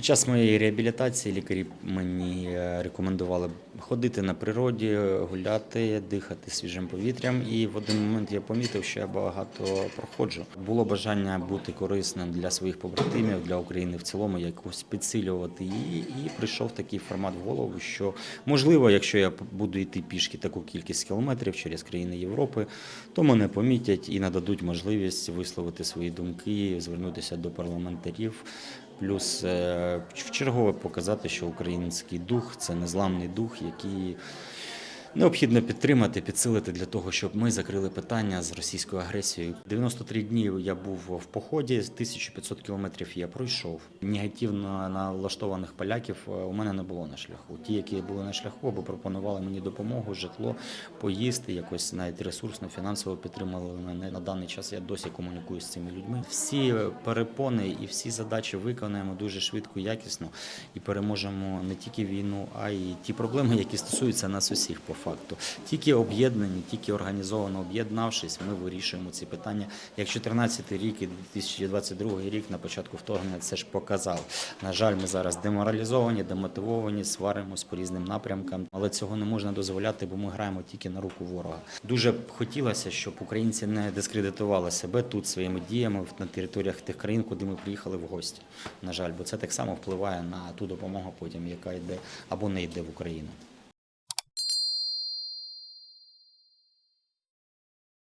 Під час моєї реабілітації лікарі мені е, рекомендували ходити на природі, гуляти, дихати свіжим повітрям. І в один момент я помітив, що я багато проходжу. Було бажання бути корисним для своїх побратимів, для України в цілому, якось підсилювати її. І прийшов такий формат в голову, що можливо, якщо я буду йти пішки таку кількість кілометрів через країни Європи, то мене помітять і нададуть можливість висловити свої думки, звернутися до парламентарів. Плюс е, в чергове показати, що український дух це незламний дух, який необхідно підтримати, підсилити для того, щоб ми закрили питання з російською агресією. 93 дні я був в поході, 1500 кілометрів я пройшов. Негативно налаштованих поляків е, у мене не було на шляху. Ті, які були на шляху, або пропонували мені допомогу, житло, поїсти, якось навіть ресурсно, фінансово підтримали мене. На даний час я досі комунікую з цими людьми. Всі перепони і всі задачі виконаємо дуже швидко, якісно і переможемо не тільки війну, а й ті проблеми, які стосуються нас усіх факту. Тільки об'єднані, тільки організовано об'єднавшись, ми вирішуємо ці питання. Як 14 рік і 2022 рік на початку вторгнення це ж показав. На жаль, ми зараз деморалізовані, демотивовані, сваримось по різним напрямкам, але цього не можна дозволяти, бо ми граємо тільки на руку ворога. Дуже б хотілося, щоб українці не дискредитували себе тут своїми діями на територіях тих країн, куди ми приїхали в гості. На жаль, бо це так само впливає на ту допомогу, потім яка йде або не йде в Україну.